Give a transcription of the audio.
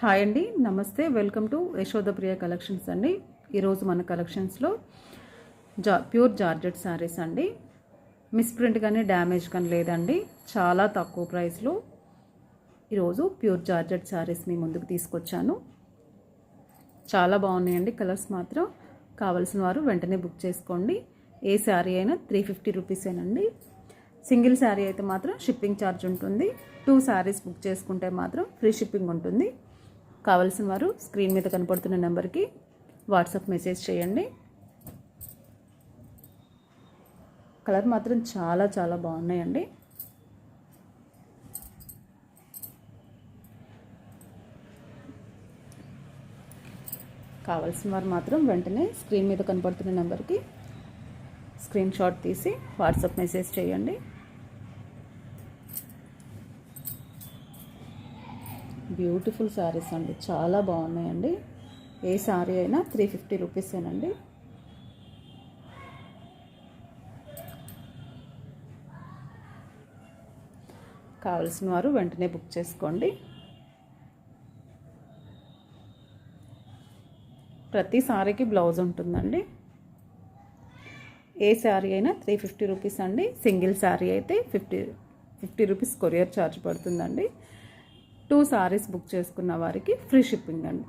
Hi అండి నమస్తే. Welcome to యశోదప్రియ collections అండి. ఈరోజు మన కలెక్షన్స్లో జా ప్యూర్ జార్జెట్ శారీస్ అండి. మిస్ప్రింట్ కానీ డ్యామేజ్ కానీ లేదండి. చాలా తక్కువ ప్రైస్లో ఈరోజు ప్యూర్ జార్జెట్ శారీస్ మీ ముందుకు తీసుకొచ్చాను. చాలా బాగున్నాయండి కలర్స్ మాత్రం. కావలసిన వారు వెంటనే బుక్ చేసుకోండి. ఏ శారీ అయినా త్రీ ఫిఫ్టీ రూపీసేనండి. సింగిల్ శారీ అయితే మాత్రం షిప్పింగ్ ఛార్జ్ ఉంటుంది. టూ శారీస్ బుక్ చేసుకుంటే మాత్రం ఫ్రీ షిప్పింగ్ ఉంటుంది. కావలసిన వారు స్క్రీన్ మీద కనపడుతున్న నెంబర్కి వాట్సాప్ మెసేజ్ చేయండి. కలర్ మాత్రం చాలా చాలా బాగున్నాయండి. కావాల్సిన వారు మాత్రం వెంటనే స్క్రీన్ మీద కనపడుతున్న నెంబర్కి స్క్రీన్ షాట్ తీసి వాట్సాప్ మెసేజ్ చేయండి. బ్యూటిఫుల్ శారీస్ అండి. చాలా బాగున్నాయండి. ఏ శారీ అయినా త్రీ ఫిఫ్టీ రూపీసేనండి కావలసిన వారు వెంటనే బుక్ చేసుకోండి. ప్రతి శారీకి బ్లౌజ్ ఉంటుందండి. ఏ శారీ అయినా త్రీ ఫిఫ్టీ రూపీస్ అండి. సింగిల్ శారీ అయితే fifty fifty rupees courier charge పడుతుందండి. టూ సారీస్ బుక్ చేసుకున్న వారికి ఫ్రీ షిప్పింగ్ అండి.